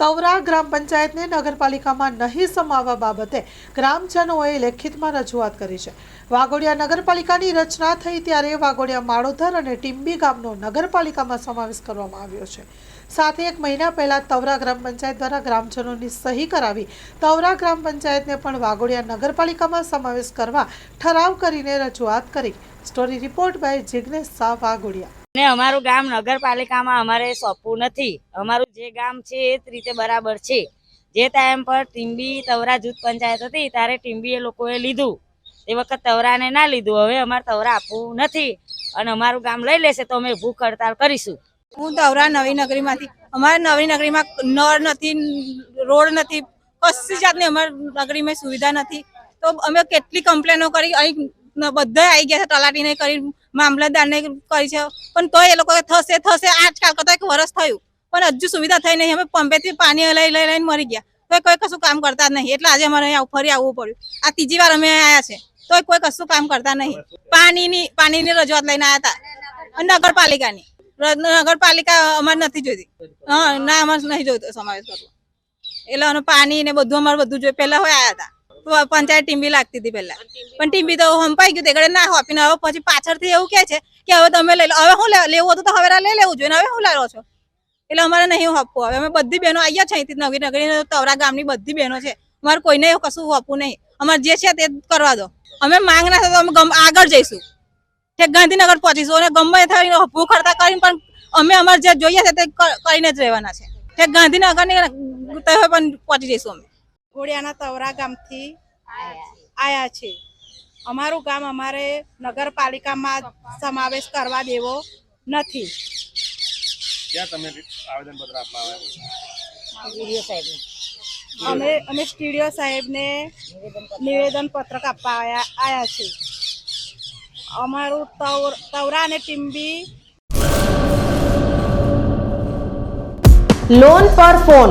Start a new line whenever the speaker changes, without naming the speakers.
તવરા ગ્રામ પંચાયતને નગરપાલિકામાં નહીં સમાવવા બાબતે ગ્રામજનોએ લેખિતમાં રજૂઆત કરી છે. વાઘોડિયા નગરપાલિકાની રચના થઈ ત્યારે વાઘોડિયા માળોધર અને ટીમ્બી ગામનો નગરપાલિકામાં સમાવેશ કરવામાં આવ્યો છે. સાથે એક મહિના પહેલા તવરા ગ્રામ પંચાયત દ્વારા ગ્રામજનોની સહી કરાવી તવરા ગ્રામ પંચાયતને પણ વાઘોડિયા નગરપાલિકામાં સમાવેશ કરવા ઠરાવ કરીને રજૂઆત કરી. Story report by Jignesh Shah Waghodia.
ને અમારું ગામ નગરપાલિકામાં અમારે સોંપવું નથી. અમારું જે ગામ છે એ જ રીતે બરાબર છે. જે ટાઈમ પર ટીમ્બી તવરા જૂથ પંચાયત હતી ત્યારે ટીમ્બી એ લોકોએ લીધું. એ વખત તવરાને ના લીધું. હવે અમારે તવરા આપવું નથી અને અમારું ગામ લઈ લેશે તો અમે ભૂખ હડતાલ કરીશું.
હું તવરા નવી નગરીમાંથી. અમારે નવી નગરીમાં નળ નથી, રોડ નથી, કશી જાતની અમારી નગરીમાં સુવિધા નથી. તો અમે કેટલી કમ્પ્લેનો કરી? અહીં બધા આવી ગયા છે તલાટીને કરી મામલતદારને કરી છે, પણ તો એ લોકો થશે થશે, આજકાલ કરતા એક વર્ષ થયું, પણ હજુ સુવિધા થઈ નહીં, અમે પંપેથી પાણી લઈ લઈ, લઈને મરી ગયા. તો કોઈ કશું કામ કરતા જ નહીં, એટલે આજે અમારે અહીંયા ફરી આવવું પડ્યું. આ ત્રીજી વાર અમે આવ્યા છે તો કોઈ કશું કામ કરતા નહીં. પાણીની પાણીની રજૂઆત લઈને આવ્યા હતા નગરપાલિકાની. નગરપાલિકા અમારે નથી જોઈતી. હા, ના, અમારે નહીં જોઈતો સમાવેશ કરવો. એટલે પાણી ને બધું અમારે બધું જોઈ, પહેલા હોય આયા હતા. પંચાયત ટીમ્બી લાગતી હતી પહેલા. પણ ટીમ્બી તો હંપાઈ ગયું તે ઘડે ના હોપીને હવે પછી પાછળથી એવું કહે છે કે હવે તમે લઈ લો. હવે હું લેવું હતું તો હવે લઈ લેવું જોઈએ હવે હું લાવો છો? એટલે અમારે નહીં હોપવું. હવે અમે બધી બહેનો આવ્યા છે અહીંથી નવી નગરી તવરા ગામની બધી બહેનો છે. અમારે કોઈને કશું હોપવું નહીં. અમારે જે છે તે કરવા દો. અમે માંગ ના થતો અમે આગળ જઈશું. કે ગાંધીનગર પહોંચીશું અને ગમે થઈને હોપવું કરતા કરીને, પણ અમે અમારે જે જોઈએ છે તે કરીને જ રહેવાના છે. ગાંધીનગરની પણ પહોંચી જઈશું અમે.
ઘોડિયાના તવરા ગામથી આયા છે. અમારું ગામ અમારે નગરપાલિકામાં સમાવેશ કરવા દેવો નથી.
ક્યાં તમે આપવા આવ્યા?
અમે અમે સ્ટીડીઓ સાહેબને નિવેદન પત્રક આપવા આયા આયા છે. અમારું તવ તવરા અને ટીમ્બી
લોન પર ફોન